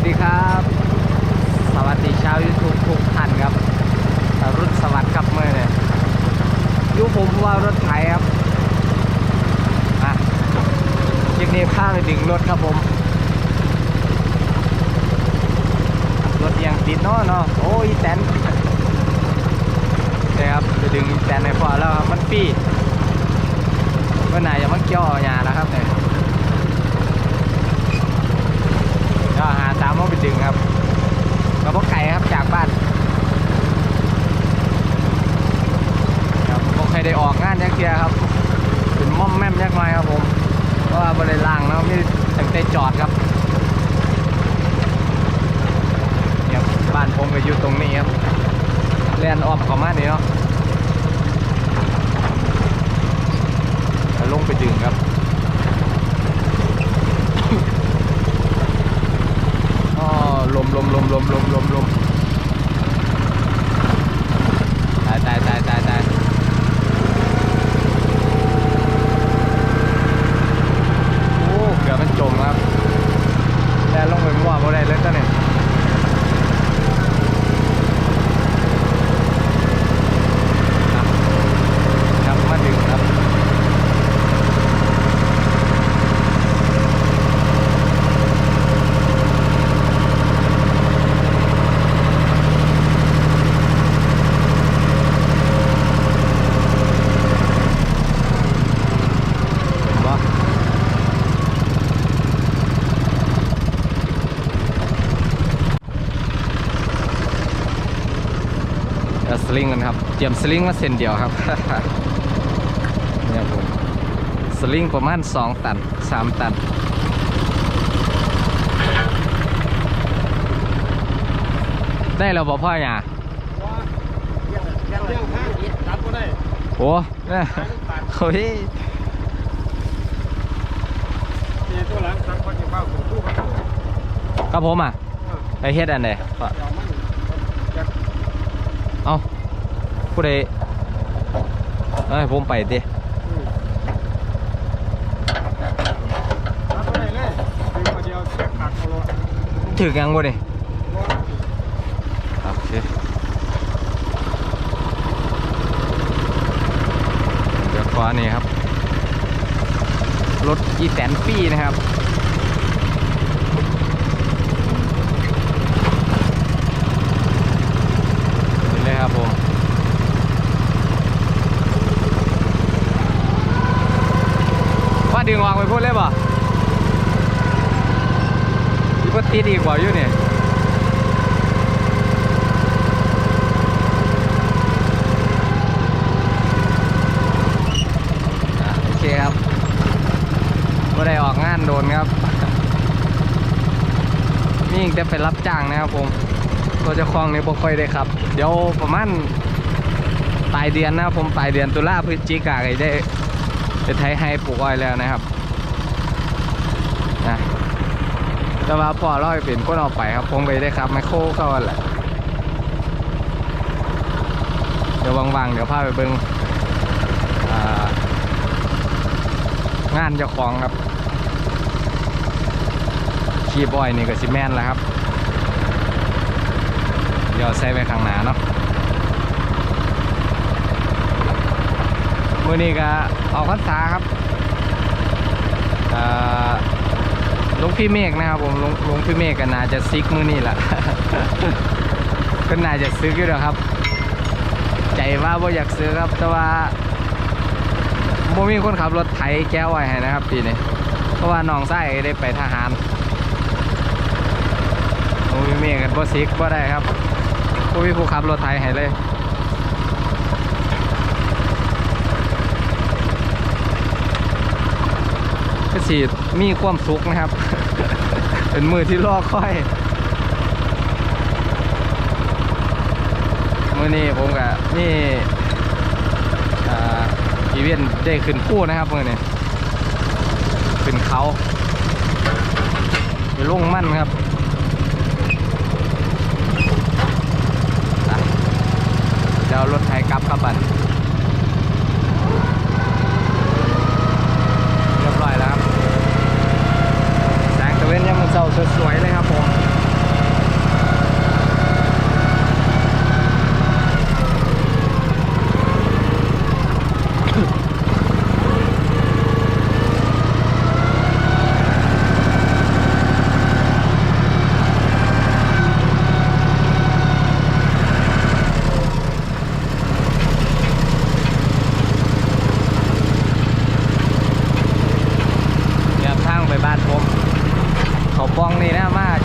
สดีครับ สวัสดีชาวยูทูบทุกท่านครับรุ่นสวัสดิ์ครับเมื่อเนี่ยยูผมว่ารถไถครับอะคลิปนี้ข้าไปดึงรถครับผม รถยังติดเนาะเนาะโอ้ยแตนนี่ครับไปดึงแตนให้พอแล้วครับมันปีเมื่อไหร่จะมันเกี่ยวอาหยาแล้วครับเนี่ย ก็หาตามว่าไป ดึงครับกระบอกไก่ครับจากบ้านครับบ่เคยได้ออกงานยักเทียครับเป็นม่อมแม่มยักหน่อยครับผมเพราะว่าบริล่างเนาะมีตั้งแต่จอดครับเนี่ยบ้านผมก็อยู่ตรงนี้ครับเลียนออมเข้ามานี่เนาะแล้วลงไปดึงครับ อ๋อ ลมลมลมลมลมลมตายตายตายตายตายโอ้เกือบมันจมครับแต่ลงไปมั่วบ่ได้เลยตอนนี้ครับครับมาดึงครับ เห็นปะเอา สลิงกันครับ เตรียมสลิงมาเส้นเดียวครับเนี่ยผมสลิงประมาณ 2 ตัน 3 ตันได้แล้วบ่พ่อเนี่ยเรื่องห้างรับก็ได้โอ้เนี่ยเฮ้ยมีตัวหลังสั่งคนที่เฝ้าของผู้เขากับผมอะไปเฮ็ดอันไหนเดี๋ยวมันจะ เอาผู้ใดเอ้ยผมไปดิรับก็ได้เลยเป็นคนเดียวแค่ขาดโคโลถึกยังบ่นี่โอเคเดี๋ยวขอนี่ครับ รถอีแตนปีนะครับ นี่เลยครับผม ว่า ดึงออกไปพูดเลยป่ะยี่ก็ติดอีกว่าอยู่เนี่ยโอเคครับก็ได้ออกงานโดนครับ นี่จะเป็นรับจ้างนะครับผมตัวจ้าของนี่บ่ค่อยได้ครับ เดี๋ยวประมาณปลายเดือนนะผมปลายเดือนตุลาพฤศจิกาได้ จะไทยให้ปลูกอ้อยแล้วนะครับนะแต่ว่าพอเราให้เป็นคนเอาไปครับผมไปได้ครับไมโครเข้ากันแหละเดี๋ยวว่างๆเดี๋ยวพาไปเบิ่งางานเจ้าของครับคีบอยนี่ก็ซิแมนแล้วครับ เดี๋ยวใส่ไปข้างหน้าเนาะ มือนี้ก็ออกพรรษาครับลวงพี่เมฆนะครับผมลวงพี่เมฆก็น่าจะซิกมือนี่แหละก็น่าจะซื้ออยู่แล้วครับ ใจว่าบ่อยากซื้อครับ แต่ว่าบ่มีคนขับรถไถแก้วไว้ให้นะครับปีนี้เพราะว่าน้องไส้ได้ไปทหารโอ้ยเมียกันบ่ซิกบ่ได้ครับผู้มีผู้ขับรถไทยให้เลย สีมีความสุขนะครับ เป็นมือที่รอค่อย มือนี้ผมกับนี่อีเวนต์ได้ขึ้นคู่นะครับมือนี้ขึ้นเขาไปลงมั่นครับเดี๋ยวรถไถกลับครับบัน องนี่นะมาก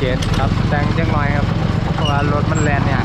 เจ็ครับแต่งเยองหน่อยครับเพราะว่ารถมันแลนเนี่ย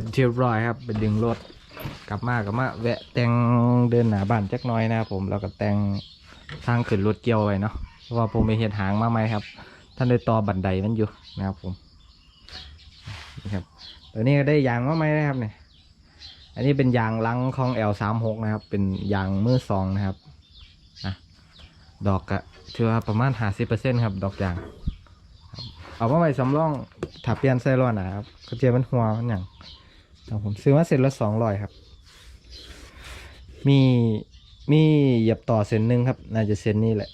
เ็นเทียบร้อยครับไปดึงรถกลับมากลับมาแวะแต่งเดินหนาบ้านจักน้อยนะครับผมแล้วก็แต่งทางขึ้นรถเกี่ยวไว้เนาะเพราะว่าผมไปเห็นหางมาไหมครับ ท่านได้ต่อบันไดมันอยู่นะครับผมนี่ครับตัวนี้ได้ยางมาไหมนะครับเนี่ยอันนี้เป็นยางลังของ L36 นะครับ เป็นยางมือสองนะครับนะดอกกะถือว่าประมาณหาสิเปอร์เซ็นครับ ดอกยางเอามาไว้สำรองถับเปลี่ยนไส้ร้อนนะครับกระเจียมันหัวมันอย่าง ครับผมซื้อมาเสร็จละสองร้อยครับ มีมีหยียบต่อเส้นหนึ่งครับ น่าจะเส้นนี้แหละ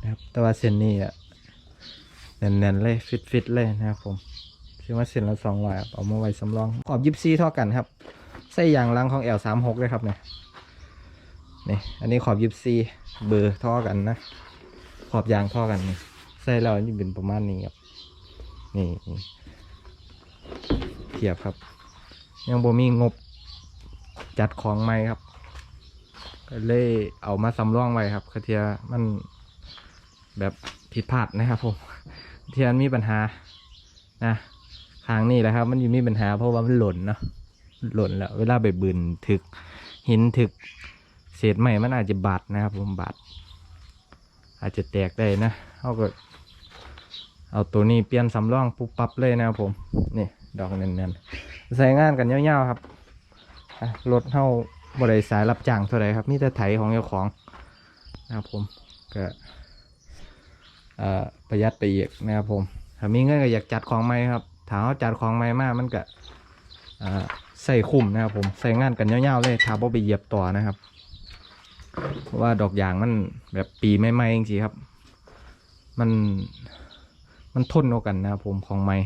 นะครับ แต่ว่าเส้นนี้อะแน่นๆเลยฟิตๆเลยนะครับผมซื้อมาเส้นละสองร้อยครับเอามาไว้สำรองขอบยิบซีเท่ากันครับไส้ยางลังของ L สามหกเลยครับเนี่ยนี่อันนี้ขอบยิบซีเบอร์เท่ากันนะ ขอบยางเท่ากันนี่ไส้เรานี่เป็นประมาณนี้ครับนี่นี่เทียบครับ ยังบ่มีงบจัดของใหม่ครับก็เลยเอามาสำรองไว้ครับคาเทียมันแบบผิดพลาดนะครับผมเทียนมีปัญหานะทางนี้แหละครับ มันอยู่มีปัญหาเพราะว่ามันหล่นเนาะหล่นแล้ว เวลาไปบืนถึกหินถึก เศษไม้มันอาจจะบาดนะครับผมบาดอาจจะแตกได้นะเขาก็เอาตัวนี้เปลี่ยนสำรองปุ๊บปั๊บเลยนะครับผม นี่ ดอกเน้นๆ ใส่งานกันยาวๆครับรถเท่าบริสายรับจ้างเท่าไรครับมีแต่ไถของเจ้าของนะครับผมก็ประหยัดไปอีกนะครับผมถ้ามีเงินก็อยากจัดของใหม่ครับถ้าเขาจัดของใหม่มากมันก็ใส่คุ้มนะครับผมใส่งานกันยาวๆเลยถ้าบ่ไปเหยียบต่อนะครับเพราะว่าดอกยางมันแบบปีใหม่ๆจริงๆครับ มันมันทนกว่ากันนะครับผมของใหม่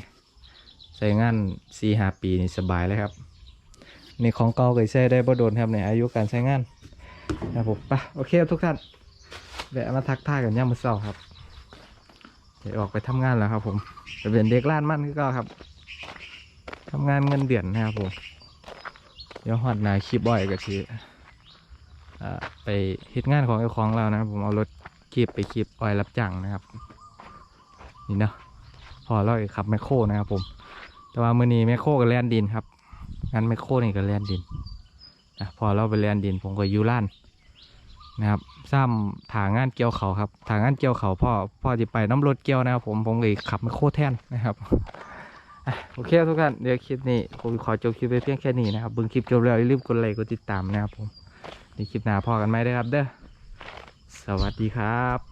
ใส่งานสี่หาปีนี่สบายเลยครับ นี่ของเก่าเคยใช้ได้บ่โดนครับในอายุการใช้งานนะผมไปโอเคครับทุกท่านแวะมาทักทายกันย่ามมือเช้าครับเดี๋ยวออกไปทำงานแล้วครับ ผมจะเป็นเด็กล้านมั่นก็ครับทำงานเงินเดือนนะครับผมเดี๋ยวหอดนาคลิปบ่อยก็คืออ่าไปเฮ็ดงานของเจ้าของเรานะครับผมเอารถคีบไปคีบอ้อยรับจ้างนะครับ นี่เนาะพอเราอีกขับแมคโครนะครับผม แต่ว่ามือนี้แมคโคกับแลนดินครับงานไม่โคนี่ก็แลนดินนะพอเราไปแลนดินผมก็ยูล่านนะครับซ้ำถางงานเกี่ยวเขาครับถางงานเกี่ยวเขาพ่อพ่อจะไปน้ำรถเกี่ยวนะครับผมผมเลยขับไมโคแทนนะครับโอเคทุกท่านเดี๋ยวคลิปนี้ผมขอจบคลิปไปเพียงแค่นี้นะครับบิ่งคลิปจบแล้วอย่าลืมกดไลค์กดติดตามนะครับผมในคลิปหน้าพอกันไหมได้ครับเด้อสวัสดีครับ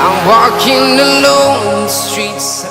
I'm walking alone, the streets.